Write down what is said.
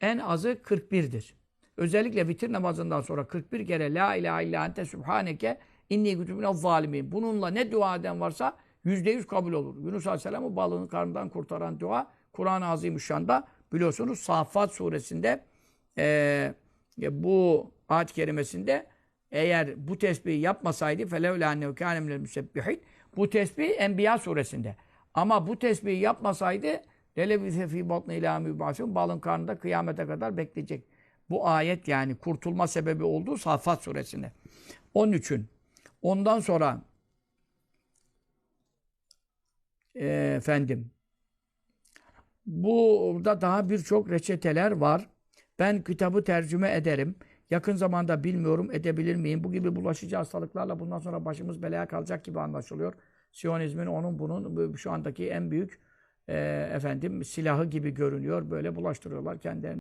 en azı 41'dir. Özellikle vitir namazından sonra 41 kere La ilahe illa ente subhaneke inni kütübüne zalimin. Bununla ne dua eden varsa %100 kabul olur. Yunus Aleyhisselam'ı balığın karnından kurtaran dua Kur'an-ı Azimüşşan'da biliyorsunuz Saffat suresinde eee, bu ayet-i kerimesinde eğer bu tesbihi yapmasaydı felevle annehu kâne bu tesbih Enbiya suresinde. Ama bu tesbihi yapmasaydı lelebise fî batni ilâ mübâsın balın karnında kıyamete kadar bekleyecek. Bu ayet yani kurtulma sebebi olduğu Saffat suresinde. Onun için ondan sonra e, efendim burada daha birçok reçeteler var. Ben kitabı tercüme ederim. Yakın zamanda bilmiyorum edebilir miyim? Bu gibi bulaşıcı hastalıklarla bundan sonra başımız belaya kalacak gibi anlaşılıyor. Siyonizmin onun bunun bu- şu andaki en büyük e, efendim silahı gibi görünüyor. Böyle bulaştırıyorlar kendilerini.